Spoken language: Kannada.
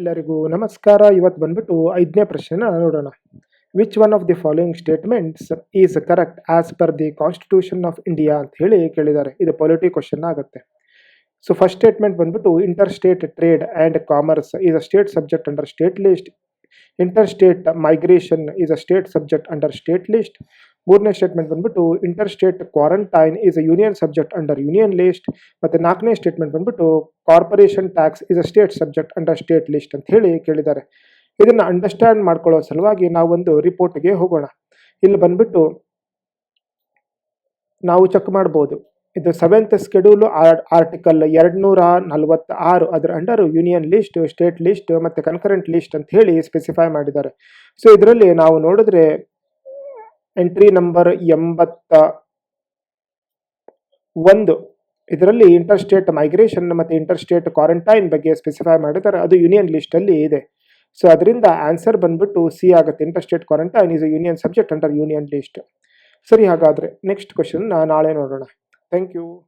ಎಲ್ಲರಿಗೂ ನಮಸ್ಕಾರ. ಇವತ್ತು ಬಂದ್ಬಿಟ್ಟು ಐದನೇ ಪ್ರಶ್ನೆನ ನೋಡೋಣ. Which one of the following statements is correct as per the constitution of India ಅಂತ ಹೇಳಿ ಕೇಳಿದ್ದಾರೆ. ಇದು ಪೊಲಿಟಿ ಕ್ವಶನ್ ಆಗುತ್ತೆ. ಸೊ ಫಸ್ಟ್ ಸ್ಟೇಟ್ಮೆಂಟ್ ಬಂದ್ಬಿಟ್ಟು inter state trade and commerce is a state subject under state list inter state migration is a state subject under state list ಮೂರನೇ ಸ್ಟೇಟ್ಮೆಂಟ್ ಬಂದ್ಬಿಟ್ಟು inter state quarantine is a union subject under union list ಮತ್ತು ನಾಲ್ಕನೇ ಸ್ಟೇಟ್ಮೆಂಟ್ ಬಂದ್ಬಿಟ್ಟು corporation tax is a state subject under state list ಅಂತ ಹೇಳಿ ಕೇಳಿದ್ದಾರೆ. ಇದನ್ನು ಅಂಡರ್ಸ್ಟ್ಯಾಂಡ್ ಮಾಡ್ಕೊಳ್ಳೋ ಸಲುವಾಗಿ ನಾವೊಂದು ರಿಪೋರ್ಟ್ಗೆ ಹೋಗೋಣ. ಇಲ್ಲಿ ಬಂದ್ಬಿಟ್ಟು, ನಾವು ಚೆಕ್ ಮಾಡ್ಬೋದು. ಇದು ಸೆವೆಂತ್ ಸ್ಕೆಡ್ಯೂಲ್ ಆರ್ಟಿಕಲ್ ಎರಡು ನೂರ ನಲವತ್ತಾರು. ಅದರ under union list state list ಮತ್ತು ಕನ್ಕರೆಂಟ್ ಲಿಸ್ಟ್ ಅಂತ ಹೇಳಿ ಸ್ಪೆಸಿಫೈ ಮಾಡಿದ್ದಾರೆ. ಸೊ ಇದರಲ್ಲಿ ನಾವು ನೋಡಿದ್ರೆ ಎಂಟ್ರಿ ನಂಬರ್ ಎಂಬತ್ತ ಒಂದು. ಇದರಲ್ಲಿ ಇಂಟರ್ ಸ್ಟೇಟ್ ಮೈಗ್ರೇಷನ್ ಮತ್ತು ಇಂಟರ್ ಸ್ಟೇಟ್ ಕ್ವಾರಂಟೈನ್ ಬಗ್ಗೆ ಸ್ಪೆಸಿಫೈ ಮಾಡಿದ್ದಾರೆ. ಅದು ಯೂನಿಯನ್ ಲಿಸ್ಟಲ್ಲಿ ಇದೆ. ಸೊ ಅದರಿಂದ ಆನ್ಸರ್ ಬಂದ್ಬಿಟ್ಟು ಸಿ ಆಗುತ್ತೆ. Inter state quarantine is union subject under union list ಸರಿ, ಹಾಗಾದರೆ ನೆಕ್ಸ್ಟ್ ಕ್ವಶನ್ ನಾಳೆ ನೋಡೋಣ. Thank you.